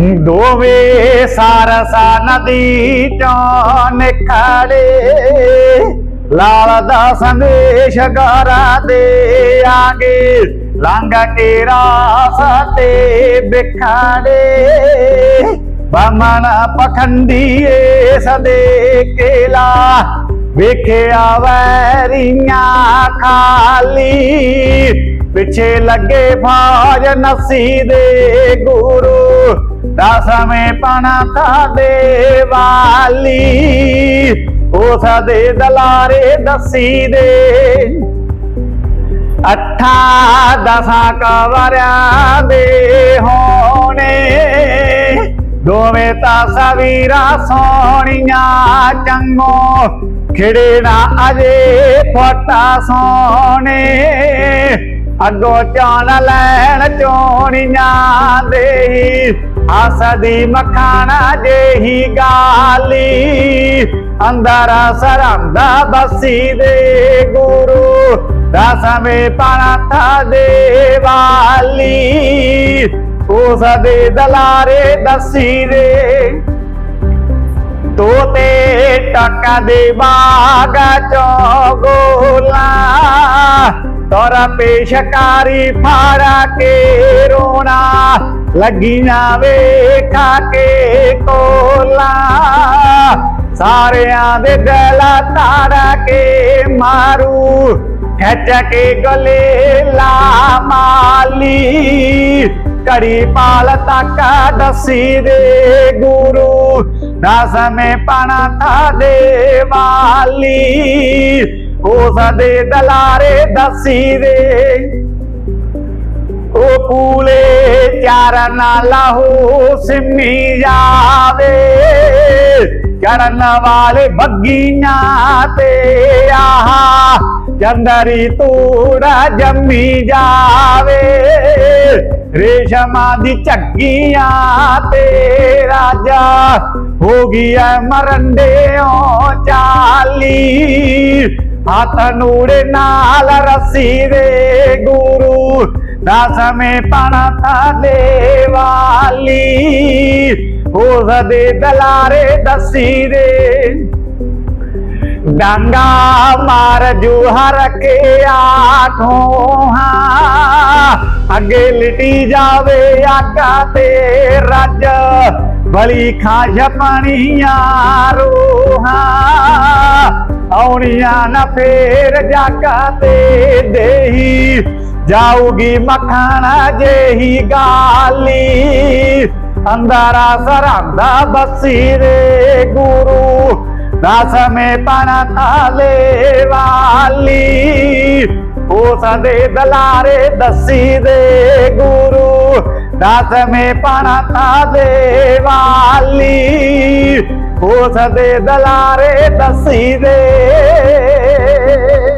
ਦੋਵੇਂ ਸਾਰਸਾ ਨਦੀ ਚੋਂ ਨਿਖੜੇ ਲਾਲ ਦਾ ਸੰਦੇਸ਼ ਗਾਰਾ ਦੇ ਆਗੇ ਲੰਘ ਕੇ ਰਾਸਤੇ ਬਿਖੜੇ। ਬਮਨ ਪਖੰਡੀਏ ਸਦੇ ਕੇਲਾ, ਵੇਖਿਆ ਵੈਰੀਆਂ ਖਾਲੀ। ਪਿੱਛੇ ਲੱਗੇ ਫਾਜ ਨਸੀ ਦੇ ਗੁਰੂ। ਦਸਵੇਂ ਪਣਾ ਦੇ ਵਾਲੀ। ਉਸ ਦੇ ਦਲਾਰੇ ਦਸੀ ਦੇ। ਅੱਠਾ ਦਸਾਂ ਕਵਰਿਆਂ ਦੇ ਹੋਣੇ। ਦੋਵੇਂ ਤਾਂ ਸਵੀਰਾ ਸੋਹਣੀਆਂ ਚੰਗੋ। ਖਿੜੇ ਨਾ ਅਜੇ ਫੋਟਾ ਸੋਹਣੇ। ਅੱਗੋ ਚਾਨ ਲੈਣ ਚੋਣੀਆਂ ਦੇ। ਹਸਦੀ ਮਖਾਣਾ ਦੇਹੀ ਗਾਲੀ ਅੰਦਰ ਸਰੰਦਾ ਬਸੀ ਦੇ ਗੁਰੂ ਦਸਵੇਂ ਪਣਥਾ ਦੇ ਵਾਲੀ, ਉਸ ਦੇ ਦਲਾਰੇ ਦਸੀ ਦੇ। ਤੋਤੇ ਟਕਾ ਦੇ ਬਾਗ ਚੋਂ ਗੋਲਾ ਤੋਰਾ ਲੱਗੀਆਂ ਵੇਖਾ ਕੇ ਕੋਲਾ। ਸਾਰਿਆਂ ਦੇ ਦਿਲ ਤਾੜਾ ਕੇ ਮਾਰੂ। ਖਿੱਚ ਕੇ ਗਲੇ ਲਾ ਮਾਲੀ। ਕੜੀ ਪਾਲ ਤੱਕ ਦਸੀ ਦੇ ਗੁਰੂ। ਦਸਵੇਂ ਪਣਾ ਥਾ ਦੇ ਵਾਲੀ। ਉਸ ਦੇ ਦਲਾਰੇ ਦਸੀ ਦੇ। ਉਹ ਕੂਲੇ ਚਾਰਨ ਲਾਹੂ ਸਿੰਮੀ ਜਾਵੇ। ਕਰਨ ਵਾਲੇ ਬੱਗੀਆਂ ਤੇ ਆਹਾ ਚੰਦਰੀ ਤੂੜਾ ਜੰਮੀ ਜਾਵੇ। ਰੇਸ਼ਮਾਂ ਦੀ ਝੱਗੀਆਂ ਤੇ ਰਾਜਾ ਹੋ ਗਿਆ ਮਰੰਡਿਓ ਚਾਲੀ। ਹੱਥ ਨੂੜੇ ਨਾਲ ਰੱਸੀ ਦੇ ਗੁਰੂ ਦਸਵੇਂ ਪਣਤਾ ਦੇ ਵਾਲੀ ਉਸ ਦੇ ਦਲਾਰੇ ਦਸੀ ਦੇ। ਡਾਂਗਾ ਮਾਰ ਜੁਹਰ ਕੇ ਆਠੋਂ ਹਾਂ, ਅੱਗੇ ਲਿਟੀ ਜਾਵੇ ਆਗਾ ਤੇ ਰੱਜ, ਬਲੀ ਖਾਜ ਪਾਣੀਆਂ ਰੂਹਾਂ। ਆਉਣੀਆਂ ਨਾ ਫੇਰ ਜਾਗਾ ਤੇ ਦੇਹੀ ਜਾਊਗੀ ਮੱਖਣ ਜੇਹੀ ਗਾਲੀ। ਅੰਦਾਰਾ ਸਰੰਦਾ ਬਸੀ ਰੇ ਗੁਰੂ। ਦਸਵੇਂ ਪਣਾ ਥਾਲੇ ਵਾਲੀ। ਉਸ ਦੇ ਦਲਾਰੇ ਦਸੀ ਦੇ ਗੁਰੂ। ਦਸਵੇਂ ਪਣਾ ਥਾਲੇ ਵਾਲੀ। ਉਸ ਦੇ ਦਲਾਰੇ ਦਸੀ ਦੇ